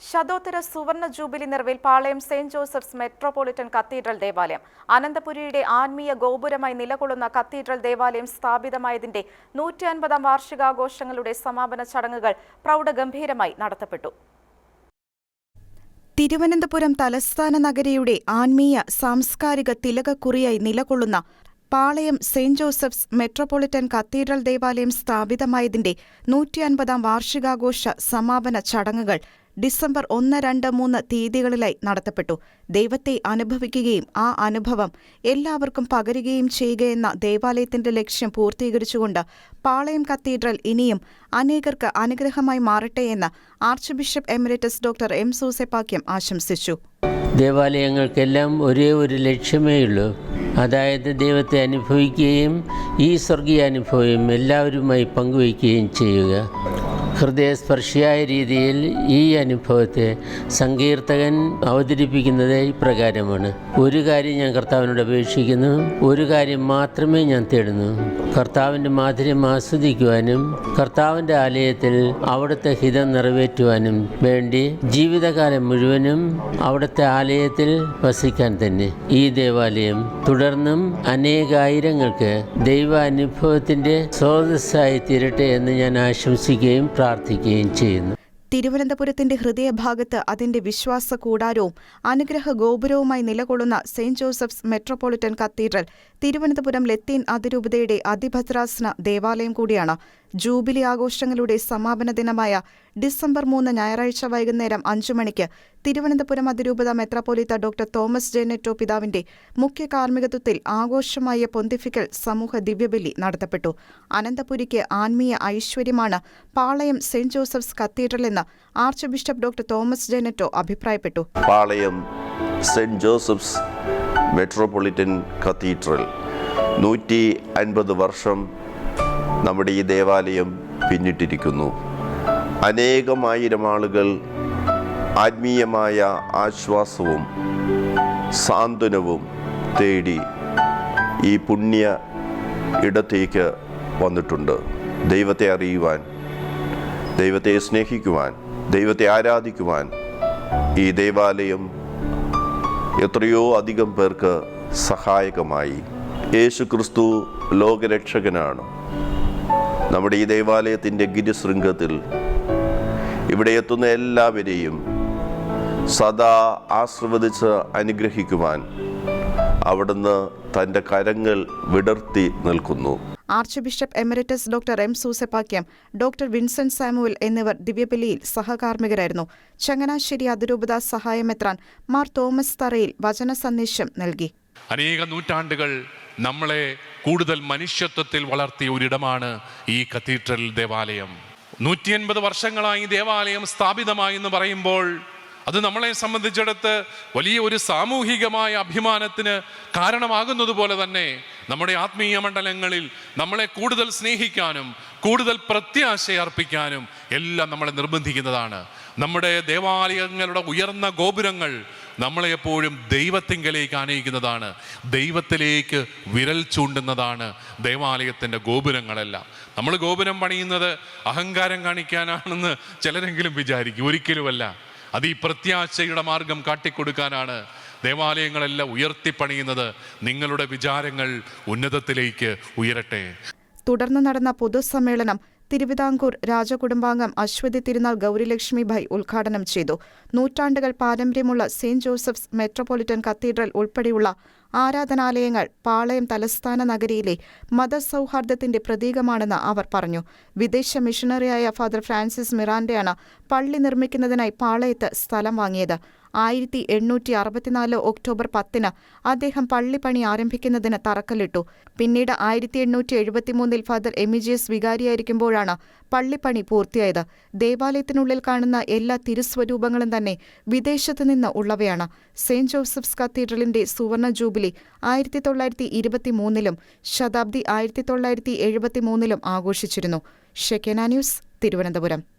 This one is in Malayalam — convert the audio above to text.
ശതോത്തര സുവർണ ജൂബിലി നിറവിൽ Palayam Saint Joseph's Metropolitan Cathedral ദേവാലയം. അനന്തപുരിയുടെ ആത്മീയ ഗോപുരമായി നിലകൊള്ളുന്ന കത്തീഡ്രൽ ദേവാലയം സ്ഥാപിതമായതിന്റെ നൂറ്റി അൻപതാം വാർഷികാഘോഷങ്ങളുടെ സമാപന ചടങ്ങുകൾ പ്രൗഢഗംഭീരമായി നടത്തപ്പെട്ടു. തിരുവനന്തപുരം തലസ്ഥാന നഗരിയുടെ ആത്മീയ സാംസ്കാരിക തിലകക്കുറിയായി നിലകൊള്ളുന്ന Palayam Saint Joseph's Metropolitan Cathedral ദേവാലയം സ്ഥാപിതമായതിന്റെ നൂറ്റി അൻപതാം വാർഷികാഘോഷ സമാപന ചടങ്ങുകൾ ഡിസംബർ ഒന്ന് രണ്ട് മൂന്ന് തീയതികളിലായി നടത്തപ്പെട്ടു. ദൈവത്തെ അനുഭവിക്കുകയും ആ അനുഭവം എല്ലാവർക്കും പകരുകയും ചെയ്യുകയെന്ന ദേവാലയത്തിന്റെ ലക്ഷ്യം പൂർത്തീകരിച്ചുകൊണ്ട് പാളയം കത്തീഡ്രൽ ഇനിയും അനേകർക്ക് അനുഗ്രഹമായി മാറട്ടെ മാറട്ടെയെന്ന് archbishop emeritus doctor M Soosapakiam ആശംസിച്ചു. ദേവാലയങ്ങൾക്കെല്ലാം ഒരേ ഒരു ലക്ഷ്യമേ ഉള്ളൂ. അതായത് ദൈവത്തെ അനുഭവിക്കുകയും ഈ സ്വർഗീയ അനുഭവം എല്ലാവരുമായി പങ്കുവയ്ക്കുകയും ചെയ്യുക. ഹൃദയസ്പർശിയായ രീതിയിൽ ഈ അനുഭവത്തെ സങ്കീർത്തകൻ അവതരിപ്പിക്കുന്നത് ഇപ്രകാരമാണ് ഒരു കാര്യം ഞാൻ കർത്താവിനോട് അപേക്ഷിക്കുന്നു. ഒരു കാര്യം മാത്രമേ ഞാൻ തേടുന്നു. കർത്താവിന്റെ മാധുര്യം ആസ്വദിക്കുവാനും കർത്താവിന്റെ ആലയത്തിൽ അവിടുത്തെ ഹിതം നിറവേറ്റുവാനും വേണ്ടി ജീവിതകാലം മുഴുവനും അവിടുത്തെ ആലയത്തിൽ വസിക്കാൻ തന്നെ ഈ ദേവാലയം തുടർന്നും അനേകായിരങ്ങൾക്ക് ദൈവ അനുഭവത്തിന്റെ സ്രോതസ്സായി തീരട്ടെ എന്ന് ഞാൻ ആശംസിക്കുകയും പ്രാർത്ഥിക്കുകയും ചെയ്യുന്നു. തിരുവനന്തപുരത്തിന്റെ ഹൃദയഭാഗത്ത് അതിന്റെ വിശ്വാസ കൂടാരവും അനുഗ്രഹ ഗോപുരവുമായി നിലകൊള്ളുന്ന Saint Joseph's Metropolitan Cathedral Thiruvananthapuram ലത്തീൻ അതിരൂപതയുടെ അതിഭദ്രാസന ദേവാലയം കൂടിയാണ്. ജൂബിലി ആഘോഷങ്ങളുടെ സമാപന ദിനമായ ഡിസംബർ മൂന്ന് ഞായറാഴ്ച വൈകുന്നേരം അഞ്ചു മണിക്ക് തിരുവനന്തപുരം അതിരൂപത മെത്രാപ്പൊലിത്ത ഡോക്ടർ തോമസ് ജെനെറ്റോ പിതാവിന്റെ മുഖ്യ കാർമ്മികത്വത്തിൽ ആഘോഷമായ പൊന്തിഫിക്കൽ സമൂഹ ദിവ്യബലി നടത്തപ്പെട്ടു. അനന്തപുരിക്ക് ആത്മീയ ഐശ്വര്യമാണ് പാളയം സെന്റ് ജോസഫ്സ് കത്തീഡ്രൽ എന്ന് archbishop doctor Thomas J Netto അഭിപ്രായപ്പെട്ടു. Palayam Saint Joseph's Metropolitan Cathedral നൂറ്റി അൻപത് വർഷം നമ്മുടെ ഈ ദേവാലയം പിന്നിട്ടിരിക്കുന്നു. അനേകമായിരം ആളുകൾ ആത്മീയമായ ആശ്വാസവും സാന്ത്വനവും തേടി ഈ പുണ്യ ഇടത്തേക്ക് വന്നിട്ടുണ്ട്. ദൈവത്തെ അറിയുവാൻ ദൈവത്തെ സ്നേഹിക്കുവാൻ ദൈവത്തെ ആരാധിക്കുവാൻ ഈ ദേവാലയം എത്രയോ അധികം പേർക്ക് സഹായകമായി. യേശു ക്രിസ്തു ലോകരക്ഷകനാണ്. നമ്മുടെ ഈ ദേവാലയത്തിന്റെ ഗിരിശൃംഗത്തിൽ ഇവിടെ എത്തുന്ന എല്ലാവരെയും സദാ ആശ്രവദിച്ച് അനുഗ്രഹിക്കുവാൻ അവിടുന്ന് തന്റെ കരങ്ങൾ വിടർത്തി നിൽക്കുന്നു. Archbishop emeritus doctor M Soosapakiam doctor Vincent Samuel എന്നിവർ ദിവ്യബലിയിൽ സഹകാർമ്മികരായിരുന്നു. ചങ്ങനാശ്ശേരി അതിരൂപത സഹായമെത്രാൻ മാർ തോമസ് തറയിൽ വചന സന്ദേശം നൽകി. അനേക നൂറ്റാണ്ടുകൾ നമ്മളെ കൂടുതൽ മനുഷ്യത്വത്തിൽ വളർത്തിയ ഒരിടമാണ് ഈ കത്തീഡ്രൽ ദേവാലയം. നൂറ്റി അൻപത് വർഷങ്ങളായി ദേവാലയം സ്ഥാപിതമായി എന്ന് പറയുമ്പോൾ അത് നമ്മളെ സംബന്ധിച്ചിടത്ത് വലിയ ഒരു സാമൂഹികമായ അഭിമാനത്തിന് കാരണമാകുന്നത് പോലെ തന്നെ നമ്മുടെ ആത്മീയ മണ്ഡലങ്ങളിൽ നമ്മളെ കൂടുതൽ സ്നേഹിക്കാനും കൂടുതൽ പ്രത്യാശ അർപ്പിക്കാനും എല്ലാം നമ്മളെ നിർബന്ധിക്കുന്നതാണ്. നമ്മുടെ ദേവാലയങ്ങളുടെ ഉയർന്ന ഗോപുരങ്ങൾ നമ്മളെ എപ്പോഴും ദൈവത്തിങ്കലേക്ക് ആനയിക്കുന്നതാണ്. ദൈവത്തിലേക്ക് വിരൽ ചൂണ്ടുന്നതാണ് ദേവാലയത്തിന്റെ ഗോപുരങ്ങളെല്ലാം. നമ്മൾ ഗോപുരം പണിയുന്നത് അഹങ്കാരം കാണിക്കാനാണെന്ന് ചിലരെങ്കിലും വിചാരിക്കും. ഒരിക്കലുമല്ല. അത് ഈ പ്രത്യാശയുടെ മാർഗം കാട്ടിക്കൊടുക്കാനാണ് ദേവാലയങ്ങളെല്ലാം ഉയർത്തിപ്പണിയുന്നത്. നിങ്ങളുടെ വിചാരങ്ങൾ ഉന്നതത്തിലേക്ക് ഉയരട്ടെ. തുടർന്ന് നടന്ന പൊതുസമ്മേളനം തിരുവിതാംകൂർ രാജകുടുംബാംഗം അശ്വതി തിരുനാൾ ഗൗരിലക്ഷ്മി ഭായ് ഉദ്ഘാടനം ചെയ്തു. നൂറ്റാണ്ടുകൾ പാരമ്പര്യമുള്ള സെയിന്റ് ജോസഫ്സ് മെട്രോപൊളിറ്റൻ കത്തീഡ്രൽ ഉൾപ്പെടെയുള്ള ആരാധനാലയങ്ങൾ പാളയം തലസ്ഥാന നഗരിയിലെ മതസൗഹാർദ്ദത്തിന്റെ പ്രതീകമാണെന്ന് അവർ പറഞ്ഞു. വിദേശ മിഷണറിയായ ഫാദർ ഫ്രാൻസിസ് മിറാൻഡയാണ് പള്ളി നിർമ്മിക്കുന്നതിനായി പാളയത്ത് സ്ഥലം വാങ്ങിയത്. ആയിരത്തി എണ്ണൂറ്റി അറുപത്തിനാല് ഒക്ടോബർ പത്തിന് അദ്ദേഹം പള്ളിപ്പണി ആരംഭിക്കുന്നതിന് തറക്കല്ലിട്ടു. പിന്നീട് ആയിരത്തി എണ്ണൂറ്റി എഴുപത്തിമൂന്നിൽ ഫാദർ എമിജിയസ് വികാരിയായിരിക്കുമ്പോഴാണ് പള്ളിപ്പണി പൂർത്തിയായത്. ദേവാലയത്തിനുള്ളിൽ കാണുന്ന എല്ലാ തിരുസ്വരൂപങ്ങളും തന്നെ വിദേശത്തു നിന്ന് ഉള്ളവയാണ്. സെയിന്റ് ജോസഫ്സ് കത്തീഡ്രലിന്റെ സുവർണ ജൂബിലി ആയിരത്തി തൊള്ളായിരത്തി ഇരുപത്തിമൂന്നിലും ശതാബ്ദി ആയിരത്തി തൊള്ളായിരത്തി എഴുപത്തിമൂന്നിലും ആഘോഷിച്ചിരുന്നു. ഷെക്കേന ന്യൂസ് തിരുവനന്തപുരം.